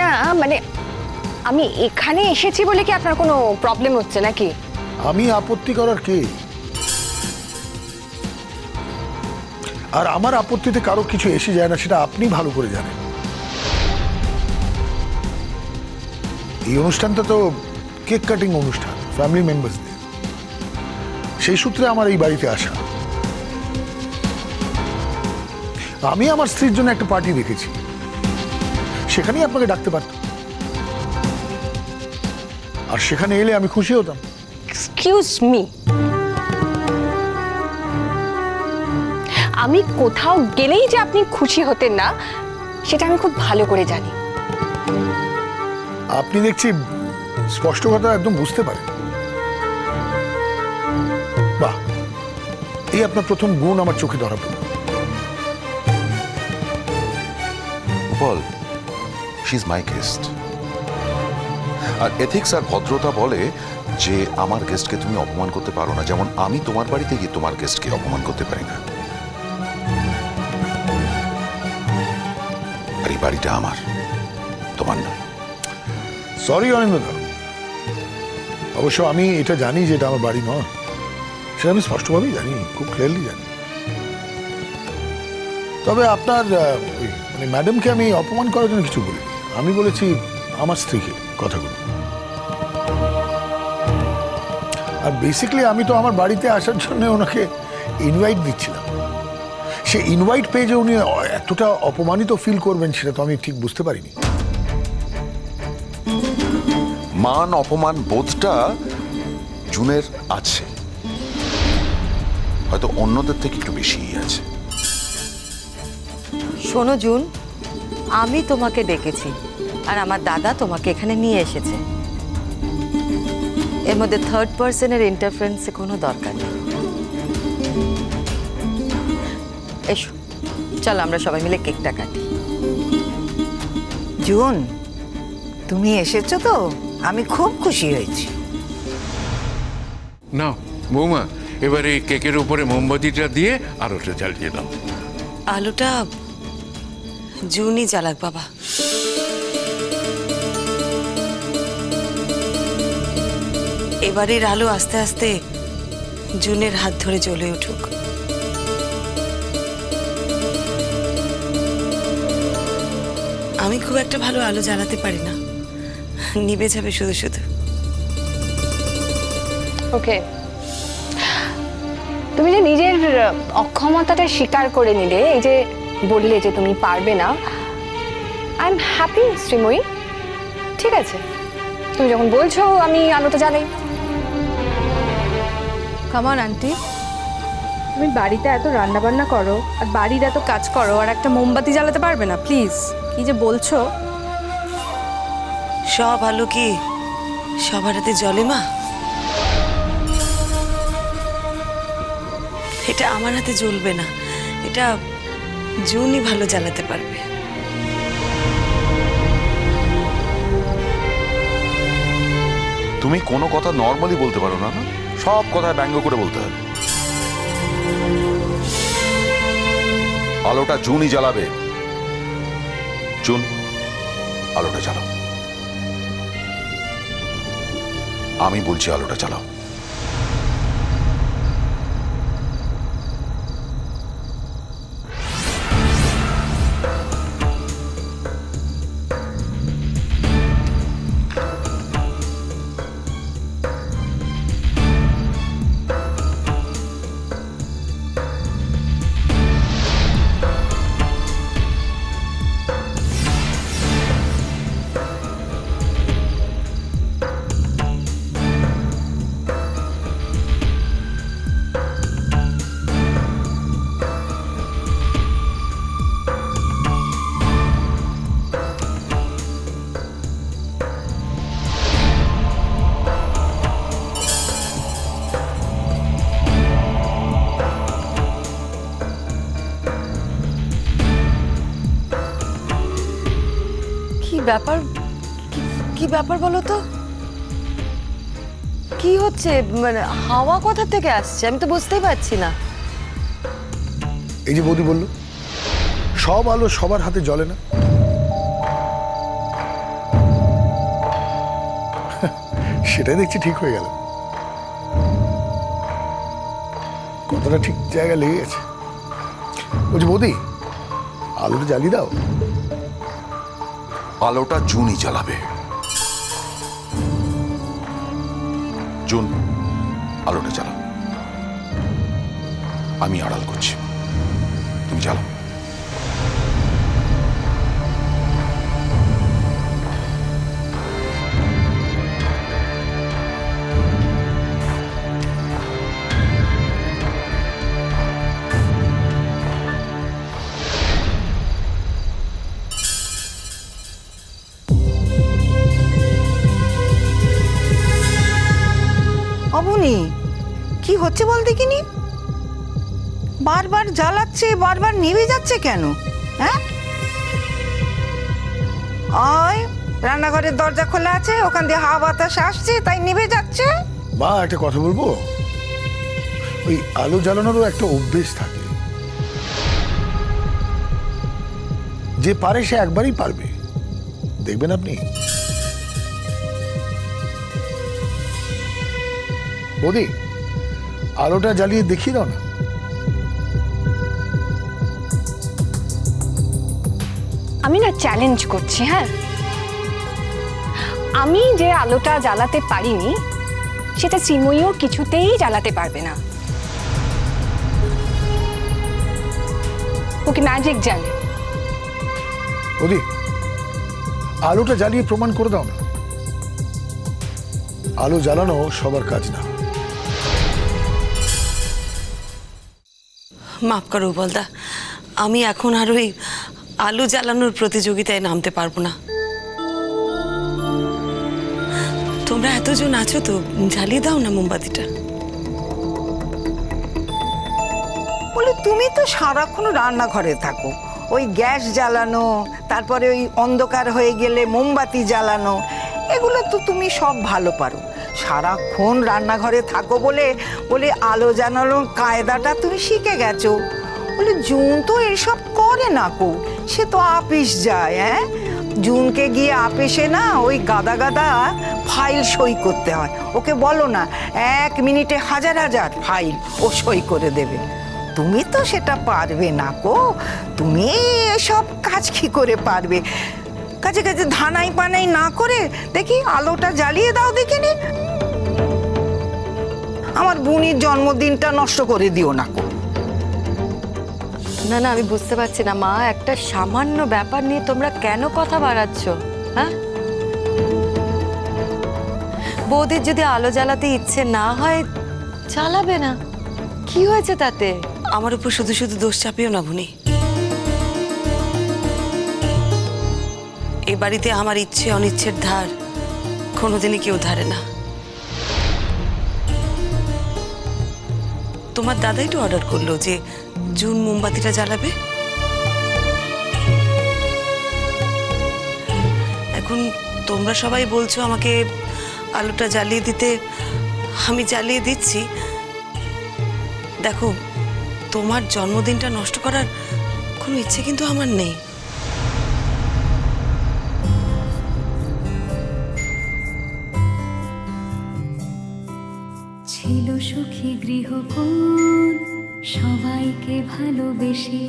না মানে আমি এখানে এসেছি বলে কি আপনার কোনো প্রবলেম হচ্ছে নাকি? আমি আপত্তি করার কে? আর আমার আপত্তিতে কারও কিছু এসে যায় না, সেটা আপনি ভালো করে জানেন। এই অনুষ্ঠানটা তো কেক কাটিং অনুষ্ঠান ফ্যামিলি মেম্বার্সদের সেই সূত্রে আমার এই বাড়িতে আসা। আমি আমার স্ত্রীর জন্য একটা পার্টি রেখেছি সেখানেই আপনাকে ডাকতে পারতাম আর সেখানে এলে আমি খুশি হতাম। এক্সকিউজ মি আমি কোথাও গেলেই যে আপনি খুশি হতেন না সেটা আমি খুব ভালো করে জানি। আপনি দেখছি স্পষ্ট কথা একদম বুঝতে পারেন। বাহ এই আপনার প্রথম গুণ আমার চোখে ধরা পড়ল। শি ইজ মাই গেস্ট আর এথিক্স আর ভদ্রতা বলে যে আমার গেস্টকে তুমি অপমান করতে পারো না, যেমন আমি তোমার বাড়িতে গিয়ে তোমার গেস্টকে অপমান করতে পারি না। এই বাড়িটা আমার, তোমার না। সরি অনিন্দদা অবশ্য আমি এটা জানি যে এটা আমার বাড়ি নয়। সেটা আমি স্পষ্টভাবেই জানি, খুব ক্লিয়ারলি জানি। তবে আপনার মানে ম্যাডামকে আমি অপমান করার জন্য কিছু বলি আমি বলেছি আমার স্ত্রীকে কথাগুলো। আর বেসিক্যালি আমি তো আমার বাড়িতে আসার জন্য ওনাকে ইনভাইট দিচ্ছিলাম। সে ইনভাইট পেয়ে যে উনি এতটা অপমানিত ফিল করবেন সেটা তো আমি ঠিক বুঝতে পারিনি। মান অপমান বোধটা জুনের আছে। হয়তো অন্যদের থেকে একটু বেশিই আছে। শোনো জুন আমি তোমাকে ডেকেছি আর আমার দাদা তোমাকে এখানে নিয়ে এসেছে। এর মধ্যে থার্ড পার্সনের ইন্টারফারেন্সে কোনো দরকার নেই। এসো চলো আমরা সবাই মিলে কেকটা কাটি। জুন তুমি এসেছ তো? আমি খুব খুশি হয়েছি। না বৌমা এবারে এই কেকের উপরে মোমবাতিটা দিয়ে আলোটা জ্বালিয়ে দাও। আলুটা জুনই জ্বালাক বাবা। এবারের আলো আস্তে আস্তে জুনের হাত ধরে জ্বলে উঠুক। আমি খুব একটা ভালো আলো জ্বালাতে পারি না। নিভে যাবে শুধু শুধু। ওকে। তুমি যে নিজের অক্ষমতাটা স্বীকার করে নিলে, এই যে বললে যে তুমি পারবে না আই এম হ্যাপি শ্রীময়ী। ঠিক আছে তুমি যখন বলছো আমি আলোটা জ্বালাই। কামান আন্টি তুমি বাড়িতে এত রান্না বান্না করো আর বাড়ির এত কাজ করো আর একটা মোমবাতি জ্বালাতে পারবে না প্লিজ কি যে বলছো? সব আলো কি সবার হাতে জলে মা? এটা আমার হাতে জ্বলবে না এটা জুনই ভালো জ্বালাতে পারবে। তুমি কোনো কথা নর্মালি বলতে পারো না? সব কথা ব্যঙ্গ করে বলতে হবে। আলোটা জুনই জ্বালাবে। জুন, আলোটা জ্বালাও। আমি বলছি আলোটা জ্বালাও। ব্যাপার? কি ব্যাপার বলো তো? কি হচ্ছে? মানে হাওয়া কোথা থেকে আসছে? আমি তো বুঝতেই পারছি না। এই যে বৌদি বলল, সব আলো সবার হাতে জ্বলে না। সেটাই দেখছি ঠিক হয়ে গেল। কতটা ঠিক জায়গায় লেগে গেছে। বলছি, বৌদি, আলোটা জ্বালিয়ে দাও। আলোটা জুনই জ্বালাবে। জুন আলোটা জ্বালাও। আমি আড়াল করছি। তুমি জ্বালাও। দেখিনি? বারবার জ্বালাচ্ছে, বারবার নিভে যাচ্ছে কেন? হ্যাঁ? ওই রান্নাঘরের দরজা খোলা আছে, ওখান দিয়ে হাওয়া বাতাস আসছে, তাই নিভে যাচ্ছে। মা, একটা কথা বলব? ওই আলো জ্বালানোরও একটা অভ্যেস থাকে। যে পারে সে একবারই পারবে। দেখবেন আপনি? বৌদি আলোটা জ্বালিয়ে দেখিয়ে দাও না। আমি না চ্যালেঞ্জ করছি হ্যাঁ? আমি যে আলোটা জ্বালাতে পারিনি সেটা শ্রীময়ীও কিছুতেই জ্বালাতে পারবে না। ওকে ম্যাজিক জানে। বৌদি আলোটা জ্বালিয়ে প্রমাণ করে দাও না। আলো জ্বালানো সবার কাজ না। মাফ করো বলদা আমি এখন আর ওই আলু জ্বালানোর প্রতিযোগিতায় নামতে পারব না। তোমরা এতজন আছো তো, জ্বালিয়ে দাও না মোমবাতিটা। বলে, তুমি তো সারাক্ষণ রান্নাঘরে থাকো। ওই গ্যাস জ্বালানো, তারপরে ওই অন্ধকার হয়ে গেলে মোমবাতি জ্বালানো, এগুলো তো তুমি সব ভালো পারো। সারাক্ষণ রান্নাঘরে থাকো বলে বলে আলো জ্বালানোর কায়দাটা তুমি শিখে গেছো। বলে, জুন তো এসব করে না কো, সে তো আপিস যায় হ্যাঁ? জুনকে গিয়ে আপিসে না ওই গাদা গাদা ফাইল সই করতে হয়। ওকে বলো না, এক মিনিটে হাজার হাজার ফাইল ও সই করে দেবে। তুমি তো সেটা পারবে না কো, তুমি এসব কাজ কি করে পারবে? কাছে কাছে ধানাই পানাই না করে দেখি আলোটা জ্বালিয়ে দাও দেখিনি। আমার বুনির জন্মদিনটা নষ্ট করে দিও না না না আমি বুঝতে পারছি না। মা একটা সামান্য ব্যাপার নিয়ে তোমরা কেন কথা বাড়াচ্ছ? হ্যাঁ? বৌদির যদি আলো জ্বালাতে ইচ্ছে না হয় চালাবে না। কি হয়েছে তাতে? আমার উপর শুধু শুধু দোষ চাপিও না ভুনি এ বাড়িতে আমার ইচ্ছে অনিচ্ছের ধার কোনোদিনই কেউ ধারে না। তোমার দাদাই তো অর্ডার করল যে জুন মোমবাতিটা জ্বালাবে। এখন তোমরা সবাই বলছো আমাকে আলুটা জ্বালিয়ে দিতে, আমি জ্বালিয়ে দিচ্ছি। দেখো, তোমার জন্মদিনটা নষ্ট করার কোনো ইচ্ছে কিন্তু আমার নেই। সুখী গৃহকোণ সবাইকে ভালোবেসে।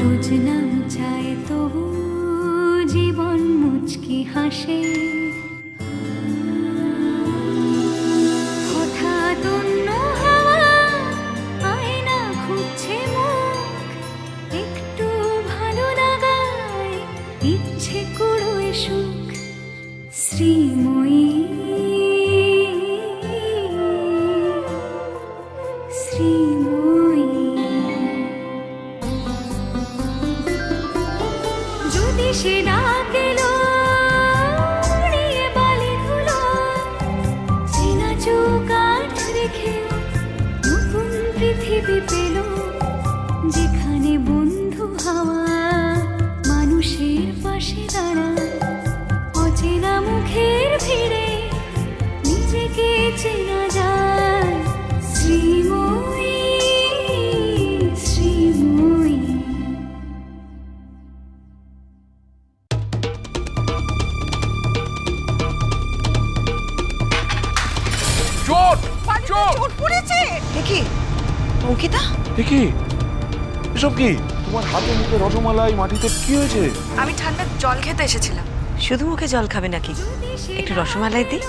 রোজ নাম চায় তবু জীবন মুচকি হাসে। এসব কি? তোমার হাতে মুখে রসমালাই, মাটিতে কি হয়েছে? আমি ঠান্ডা জল খেতে এসেছিলাম। শুধু মুখে জল খাবে নাকি? একটু রসমালাই দিই?